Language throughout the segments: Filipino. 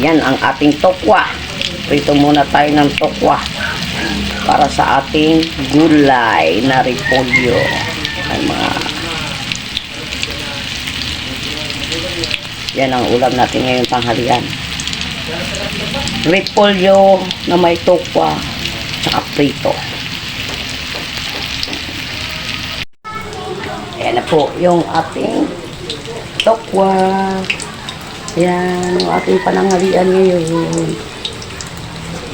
Yan ang ating tokwa. Prito muna tayo ng tokwa para sa ating gulay na repolyo. Ay mga Yan ang ulam natin ngayon tanghalian. Repolyo na may tokwa tsaka prito. Ayan na po yung ating tokwa. Yan, yung ating pananghalian ngayon.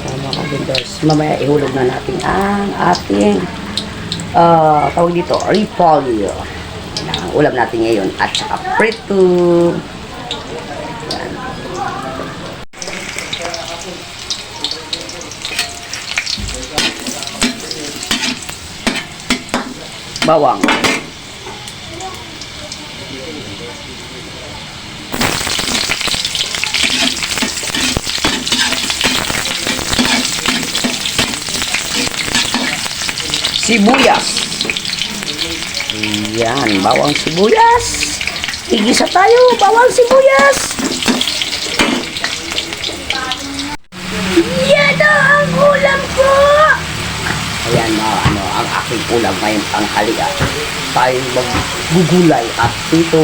Tama ka vendors. Mamaya ihulog na natin ang ating ah tawag dito, repolyo. Yan ang ulam natin ngayon. At saka prito. Yan. Bawang. Sibuyas. Yan, bawang sibuyas. Igisa tayo, bawang sibuyas. Yan ang ulam ko. Ayan mga ano, ang aking ulam ngayong tanghalian. Tayo maggugulay at dito.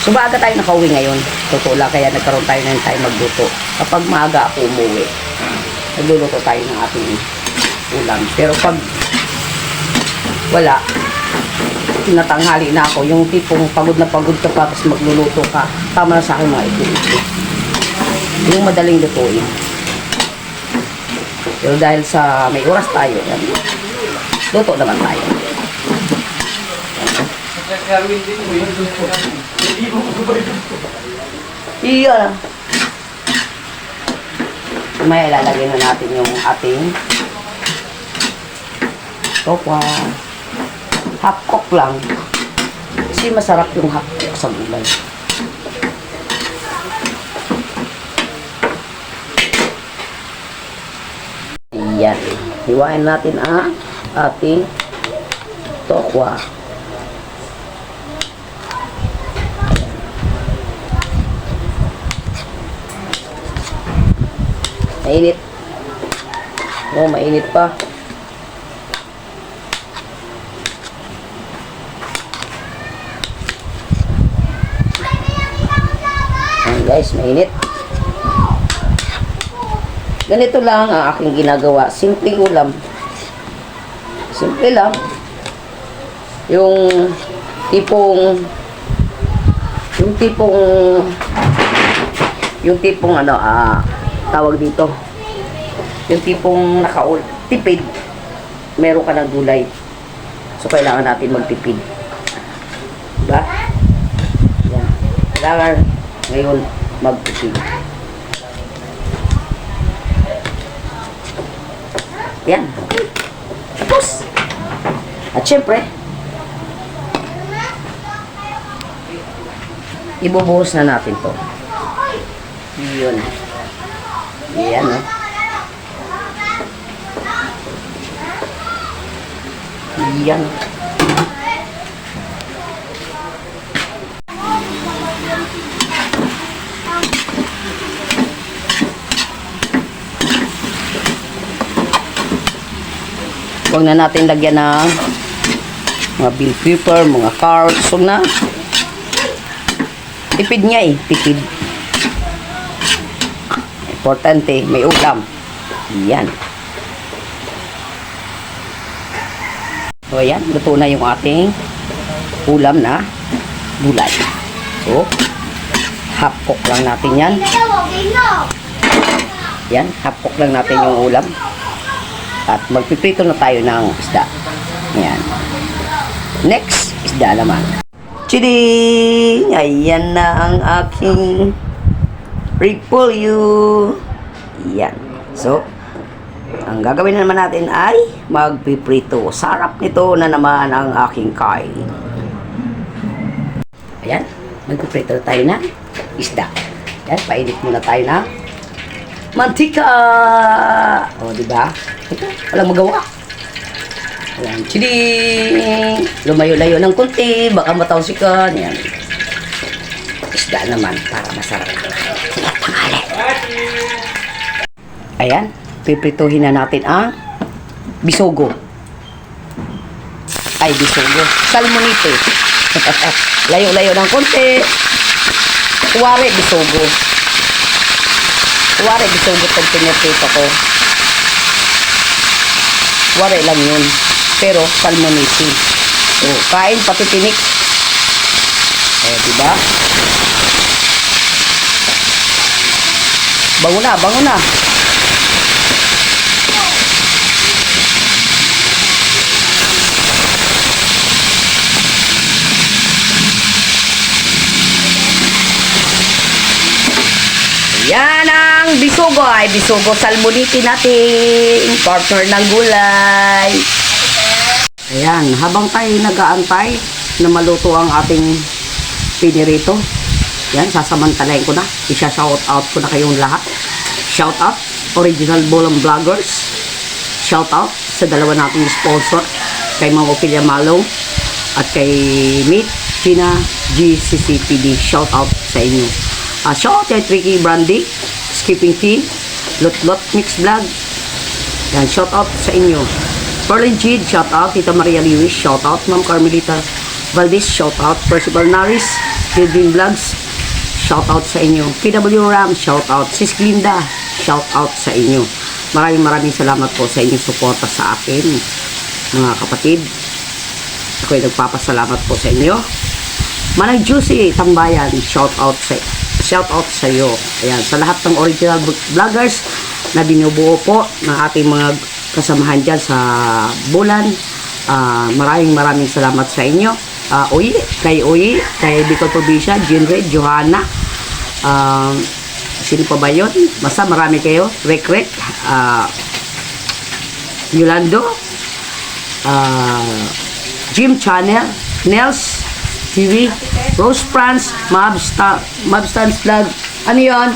So maaga tayo nakauwi ngayon. Totoo lang, kaya nagkaroon tayo ng time magluto. Kapag maaga ako umuwi, nagluluto tayo ng ating ulam. Pero pag wala, tinatanghali na ako. Yung tipong pagod na pagod ka pa, tapos magluluto ka. Tama na sa akin mga ito. Yung madaling lutuin. Pero dahil sa may oras tayo, yan, luto naman tayo. Iya. May ilalagay na natin yung ating tokwa. Half cook lang. Kasi masarap yung half sa gulay. Yan. Hiwain natin ang ating tokwa. Mainit. Oh, mainit pa. Guys, mainit. Ganito lang ang aking ginagawa. Simpleng ulam. Simple lang. Yung tipong yung tipong yung tipong ano ah tawag dito yung tipong nakaul tipid meron ka ng gulay so kailangan natin magtipid diba yan kailangan ngayon magtipid yan. Tapos. At syempre ibubuhos na natin to. Yun. Yan oh. yan Huwag na natin lagyan ng mga bill pepper, mga carrots. Huwag na. Tipid niya eh. Tipid. Importante, may ulam. Yan. So, ayan. Luto na yung ating ulam na gulay. So, half cook lang natin yan. Yan, half cook lang natin yung ulam. At magpiprito na tayo ng isda. Yan. Next, isda naman. Chiding! Ayan na ang aking repolyo. Yan. So, ang gagawin na naman natin ay magpiprito. Sarap nito na naman ang aking kain. Ayan. Magpiprito tayo ng isda. Yan. Painit muna tayo ng mantika. O, di ba? Walang magawa. Ayan, chiding! Lumayo-layo ng kunti, baka matawsikan. Yan. Isda naman, para masarap. tanghali. Ayan, piprituhin na natin ang bisogo. Ay, bisogo. Salmonite. Layo-layo ng konti. Kuwari, bisogo. Kuwari, bisogo itong pinipito ko. Kuwari lang yun. Pero, salmonite. O, kain pati tinik. Eh, di ba? Bango na, bango na. Yan ang bisugo ay bisugo salmoniti natin. Partner ng gulay. Ayan, habang tayo nag-aantay na maluto ang ating pinirito, yan, sasamantalayin ko na. Isha-shout out ko na kayong lahat. Shout out, Original Bolang Vloggers. Shout out sa dalawa nating sponsor, kay Mama Ophelia Malong at kay Meet China GCCPD. Shout out sa inyo. Uh, shout out kay Tricky Brandy, Skipping Team, Lot Lot Mix Vlog, yan, shout out sa inyo. Perlin Jid, shout out. Tita Maria Lewis, shout out. Ma'am Carmelita Valdez, shout out. Percival Naris, Gilvin Vlogs, shout out sa inyo. PW Ram, shout out. Sis Glinda, shout out sa inyo. Maraming maraming salamat po sa inyong suporta sa akin, mga kapatid. Ako'y nagpapasalamat po sa inyo. Manay Juicy, Tambayan, shout out sa shout out sa iyo. Ayan, sa lahat ng original vloggers na binubuo po ng ating mga kasamahan dyan sa Bulan. Ah, maraming maraming salamat sa inyo. Ah, Uy, kay Uy, kay Bicol Provincia, Jinred, Johanna, um, sino pa ba yun? Basta marami kayo. Rek Rek, ah, Yolando, ah, Jim Channel, Nels TV, Rose France, Mabsta, Mabstans Vlog. Ano yon?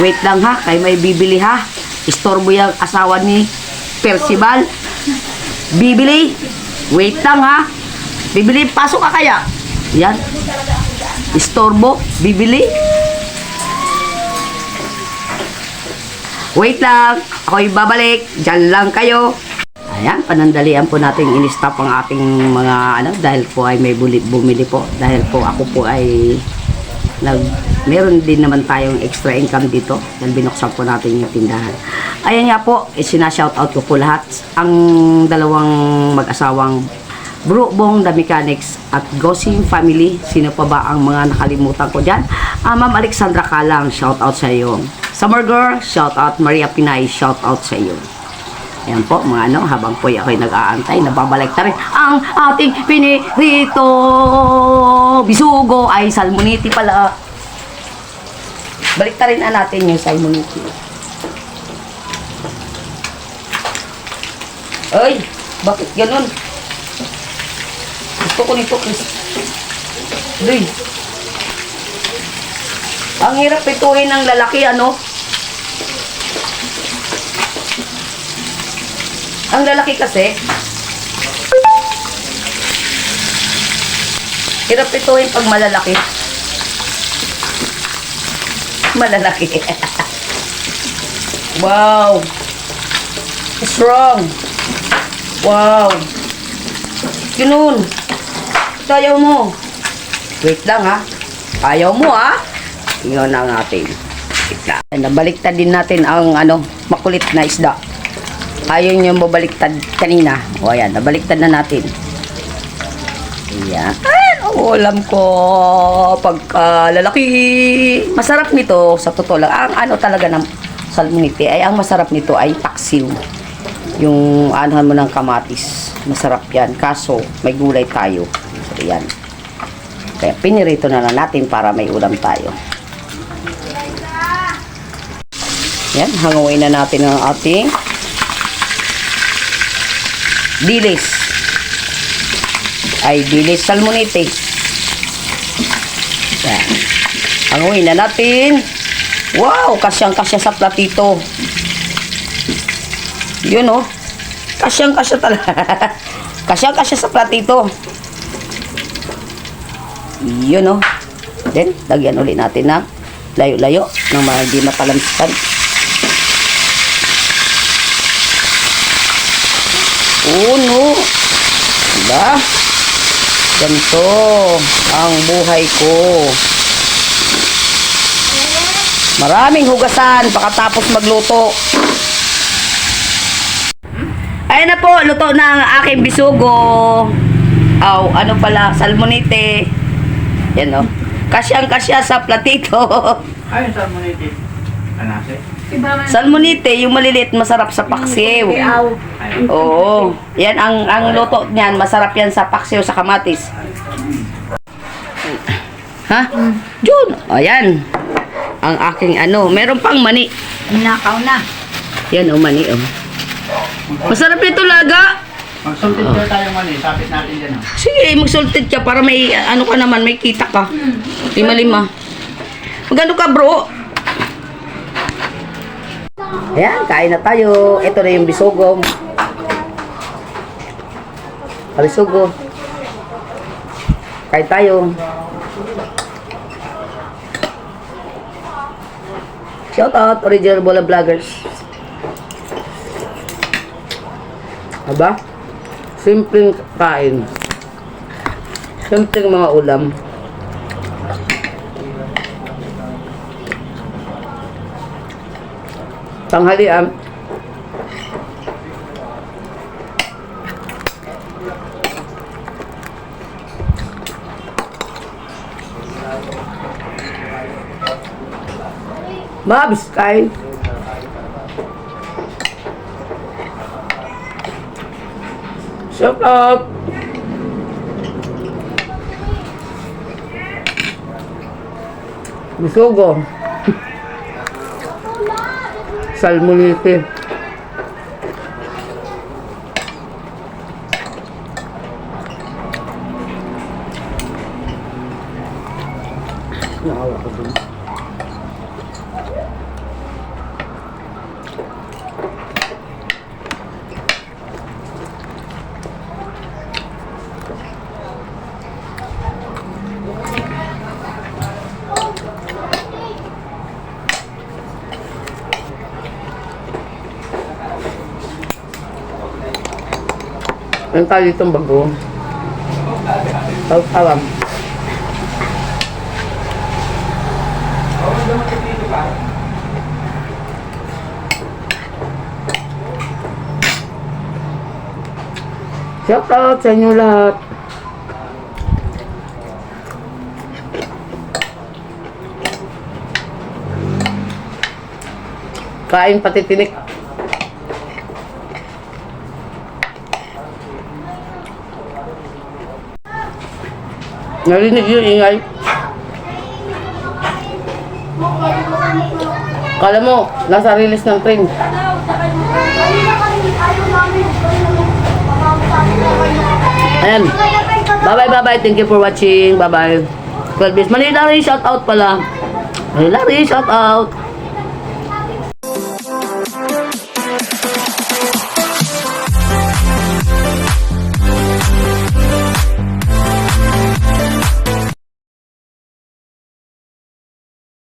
Wait lang ha, kay may bibili ha. Istorbo yung asawa ni Percival. Bibili. Wait lang ha. Bibili, pasok ka kaya. Yan. Istorbo, bibili. Wait lang, ako'y babalik. Diyan lang kayo. Ayan, panandalian po natin in-stop ang ating mga ano dahil po ay may buli, bumili po. Dahil po ako po ay nag meron din naman tayong extra income dito dahil binuksan po natin yung tindahan. Ayan nga po, sinashout out ko po lahat. Ang dalawang mag-asawang Bro Bong The Mechanics at Gosing Family. Sino pa ba ang mga nakalimutan ko dyan? Ah, Ma'am Alexandra Kalang, shout out sa iyo. Summer Girl, shout out. Maria Pinay, shout out sa iyo. Ayan po, mga ano, habang po ako'y nag-aantay, nababalik na rin ang ating pinirito. Bisugo ay salmoniti pala. Balik na rin na natin yung salmoniti. Ay, bakit ganun? Gusto ko nito, Chris. Doy. Ang hirap pituhin ng lalaki, ano? Ang lalaki kasi, hirap pituhin pag malalaki. Malalaki. wow. Strong. Wow. Ganun. Ayaw mo. Wait lang ha. Ayaw mo ha. Yun ang ating isda. Nabaliktad din natin ang ano, makulit na isda. Ayaw niyo mabaliktad kanina. O ayan, nabaliktad na natin. Ayan. Ang ulam ko. Pagka. Masarap nito, sa totoo lang. Ang ano talaga ng salmonite, ay ang masarap nito ay paksiw. Yung anuhan mo ng kamatis. Masarap yan. Kaso, may gulay tayo. So. Kaya pinirito na lang natin para may ulam tayo. Yan, hanguin na natin ang ating dilis. Ay, dilis salmonite. Yan. Hanguin na natin. Wow, kasyang-kasya sa platito. Yun oh. Kasyang-kasya talaga. kasyang-kasya sa platito. Yun oh. Then, lagyan ulit natin ng layo-layo nang mga hindi mapalamsikan. Uno. Diba? Ganito ang buhay ko. Maraming hugasan pagkatapos magluto. Ayun na po, luto na ang aking bisugo. Aw, ano pala, salmonite. Yan o. Kasyang kasya sa platito. Ayun sa moniti. Anase? Salmonite, yung maliliit, masarap sa paksiw. Ayun. Oo. Yan ang ang luto niyan, masarap yan sa paksiw sa kamatis. Ha? Jun. Ayan. Ang aking ano, meron pang mani. Nakaw na. Yan o, mani o. Masarap nito laga. Magsultid ko tayong mani. Sapit natin dyan. Oh. Sige, magsultid ka para may ano ka naman, may kita ka. Lima-lima. Magano ka, bro? Ayan, kain na tayo. Ito na yung bisogom. Bisugo. Kain tayo. Shout out, original Bola Vloggers. Aba? Simpleng kain. Simpleng mga ulam. Tanghalian. Mabs, kain. Shout out. Bisugo. Salmonite. Ang tali itong bago. Tawag-tawag. Shout out sa inyo lahat. Kain pati tinik. Narinig yung ingay. Kala mo, nasa release ng train. Ayan. Bye-bye, bye-bye. Thank you for watching. Bye-bye. 12 days. Manila Ray, shout out pala. Manila Ray, shout out.